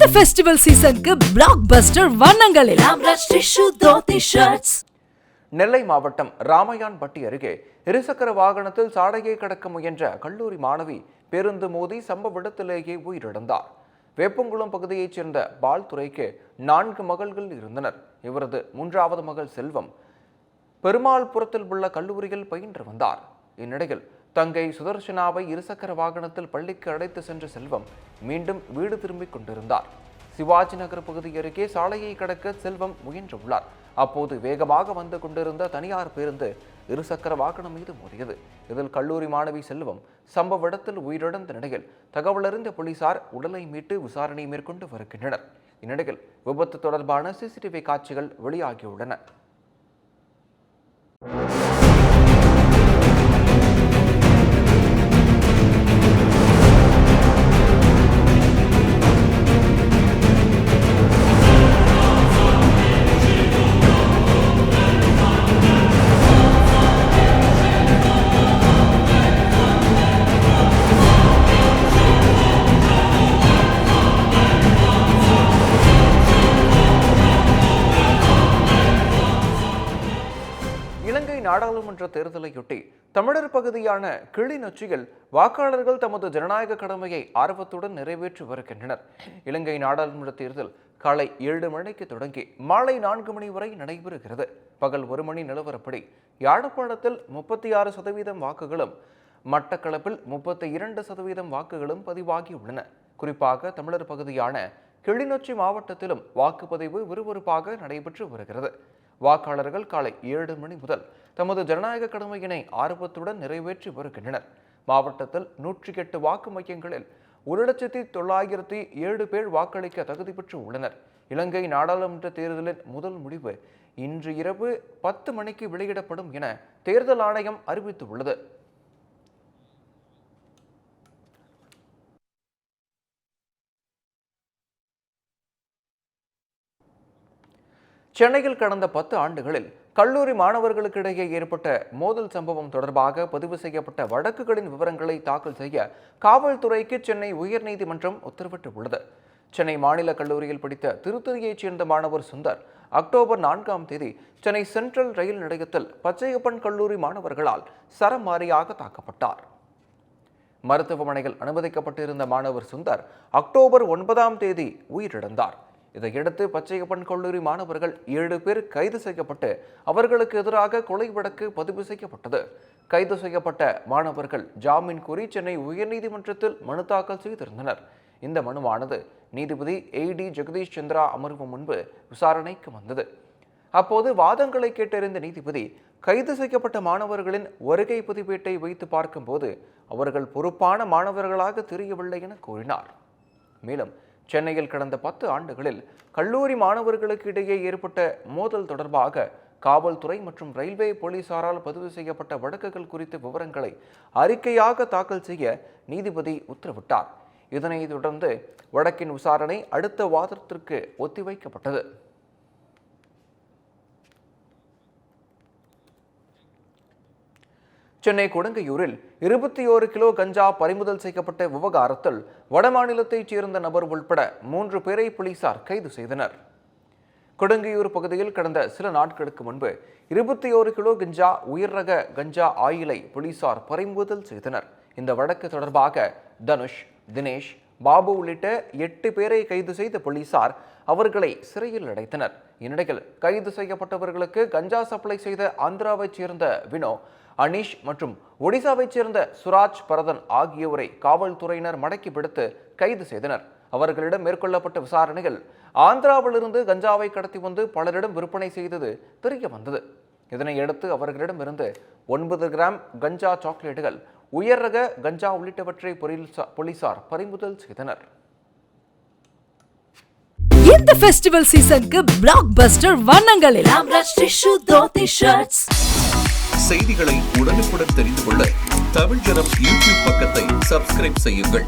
இந்த ஃபெஸ்டிவல் சீசனுக்கு பிளாக் பஸ்டர் வண்ணங்களில். நெல்லை மாவட்டம் ராமையான்பட்டி அருகே இருசக்கர வாகனத்தில் சாடையை கடக்க முயன்ற கல்லூரி மாணவி பேருந்து மோதி சம்பவ இடத்திலேயே உயிரிழந்தார். வேப்பங்குளம் பகுதியைச் சேர்ந்த பால்துறைக்கு நான்கு மகள்கள் இருந்தனர். இவரது மூன்றாவது மகள் செல்வம் பெருமாள்புரத்தில் உள்ள கல்லூரியில் பயின்று வந்தார். இந்நிலையில் தங்கை சுதர்ஷனாவை இருசக்கர வாகனத்தில் பள்ளிக்கு அழைத்து சென்ற செல்வம் மீண்டும் வீடு திரும்பிக் கொண்டிருந்தார். சிவாஜி நகர் பகுதி அருகே சாலையை கடக்க செல்வம் முயன்றுள்ளார். அப்போது வேகமாக வந்து கொண்டிருந்த தனியார் பேருந்து இருசக்கர வாகனம் மீது மோதியது. இதில் கல்லூரி மாணவி செல்வம் சம்பவ இடத்தில் உயிரிழந்த நிலையில் தகவலறிந்த போலீசார் உடலை மீட்டு விசாரணை மேற்கொண்டு வருகின்றனர். இந்நிலையில் விபத்து தொடர்பான சிசிடிவி காட்சிகள் வெளியாகியுள்ளன. நாடாளுமன்ற தேர்தலையொட்டி தமிழர் பகுதியான கிளிநொச்சியில் வாக்காளர்கள் தமது ஜனநாயக கடமையை ஆர்வத்துடன் நிறைவேற்றி வருகின்றனர். இலங்கை நாடாளுமன்ற தேர்தல் காலை ஏழு மணிக்கு தொடங்கி மாலை நான்கு மணி வரை நடைபெறுகிறது. பகல் ஒரு மணி நிலவரப்படி யாழ்ப்பாணத்தில் முப்பத்தி ஆறு சதவீதம் வாக்குகளும் மட்டக்களப்பில் முப்பத்தி இரண்டு சதவீதம் வாக்குகளும் பதிவாகியுள்ளன. குறிப்பாக தமிழர் பகுதியான கிளிநொச்சி மாவட்டத்திலும் வாக்குப்பதிவு விறுவிறுப்பாக நடைபெற்று வருகிறது. வாக்காளர்கள் காலை ஏழு மணி முதல் தமது ஜனநாயக கடமையினை ஆர்வத்துடன் நிறைவேற்றி வருகின்றனர். மாவட்டத்தில் நூற்றி எட்டு வாக்கு மையங்களில் ஒரு லட்சத்தி தொள்ளாயிரத்தி ஏழு பேர் வாக்களிக்க தகுதி பெற்று உள்ளனர். இலங்கை நாடாளுமன்ற தேர்தலின் முதல் முடிவு இன்று இரவு பத்து மணிக்கு வெளியிடப்படும் என தேர்தல் ஆணையம் அறிவித்துள்ளது. சென்னையில் கடந்த பத்து ஆண்டுகளில் கல்லூரி மாணவர்களுக்கிடையே ஏற்பட்ட மோதல் சம்பவம் தொடர்பாக பதிவு செய்யப்பட்ட வழக்குகளின் விவரங்களை தாக்கல் செய்ய காவல்துறைக்கு சென்னை உயர்நீதிமன்றம் உத்தரவிட்டுள்ளது. சென்னை மாநில கல்லூரியில் படித்த திருத்தணியைச் சேர்ந்த மாணவர் சுந்தர் அக்டோபர் நான்காம் தேதி சென்னை சென்ட்ரல் ரயில் நிலையத்தில் பச்சையப்பன் கல்லூரி மாணவர்களால் சரமாரியாக தாக்கப்பட்டார். மருத்துவமனையில் அனுமதிக்கப்பட்டிருந்த மாணவர் சுந்தர் அக்டோபர் ஒன்பதாம் தேதி உயிரிழந்தார். இதையடுத்து பச்சையப்பன் கல்லூரி மாணவர்கள் ஏழு பேர் கைது செய்யப்பட்டு அவர்களுக்கு எதிராக கொலை வழக்கு பதிவு செய்யப்பட்டது. கைது செய்யப்பட்ட மாணவர்கள் ஜாமீன் கோரி சென்னை உயர்நீதிமன்றத்தில் மனு தாக்கல் செய்திருந்தனர். இந்த மனுவானது நீதிபதி ஏ டி ஜெகதீஷ் சந்திரா அமர்வு முன்பு விசாரணைக்கு வந்தது. அப்போது வாதங்களை கேட்டறிந்த நீதிபதி கைது செய்யப்பட்ட மாணவர்களின் வருகை பதிவேட்டை வைத்து பார்க்கும்போது அவர்கள் பொறுப்பான மாணவர்களாக தெரியவில்லை என கூறினார். மேலும் சென்னையில் கடந்த பத்து ஆண்டுகளில் கல்லூரி மாணவர்களுக்கு இடையே ஏற்பட்ட மோதல் தொடர்பாக காவல்துறை மற்றும் ரயில்வே போலீசாரால் பதிவு செய்யப்பட்ட வழக்குகள் குறித்த விவரங்களை அறிக்கையாக தாக்கல் செய்ய நீதிபதி உத்தரவிட்டார். இதனைத் தொடர்ந்து வழக்கின் விசாரணை அடுத்த வாதத்திற்கு ஒத்திவைக்கப்பட்டது. சென்னை கொடுங்கையூரில் இருபத்தி ஓரு கிலோ கஞ்சா பறிமுதல் செய்யப்பட்ட விவகாரத்தில் வடமாநிலத்தைச் சேர்ந்த நபர் உள்பட மூன்று பேரை போலீசார் கைது செய்தனர். கொடுங்கையூர் பகுதியில் கடந்த சில நாட்களுக்கு முன்பு இருபத்தி ஓரு கிலோ கஞ்சா உயர் ரக கஞ்சா ஆயிலை போலீசார் பறிமுதல் செய்தனர். இந்த வழக்கு தொடர்பாக தனுஷ் தினேஷ் பாபு உள்ளிட்ட எட்டு பேரை கைது செய்த போலீசார் அவர்களை சிறையில் அடைத்தனர். இந்நிலையில் கைது செய்யப்பட்டவர்களுக்கு கஞ்சா சப்ளை செய்த ஆந்திராவைச் சேர்ந்த வினோ அனீஷ் மற்றும் ஒடிசாவைச் சேர்ந்த சுராஜ் பரதன் ஆகியோரை காவல்துறையினர் மடக்கி பிடித்து கைது செய்தனர். அவர்களிடம் மேற்கொள்ளப்பட்ட விசாரணைகள் ஆந்திராவிலிருந்து கஞ்சாவை கடத்தி வந்து பலரிடம் விற்பனை செய்தது தெரிய வந்தது இதனையடுத்து அவர்களிடமிருந்து ஒன்பது கிராம் கஞ்சா சாக்லேட்டுகள் உயர் ரக கஞ்சா உள்ளிட்டவற்றை போலீசா- போலீசார் பறிமுதல் செய்தனர். இந்த ஃபெஸ்டிவல் சீசனுக்கு பிளாக் பஸ்டர் வண்ணங்களில். செய்திகளை உடனுக்குடன் தெரிந்து கொள்ள தமிழ் ஜனம் யூடியூப் பக்கத்தை சப்ஸ்கிரைப் செய்யுங்கள்.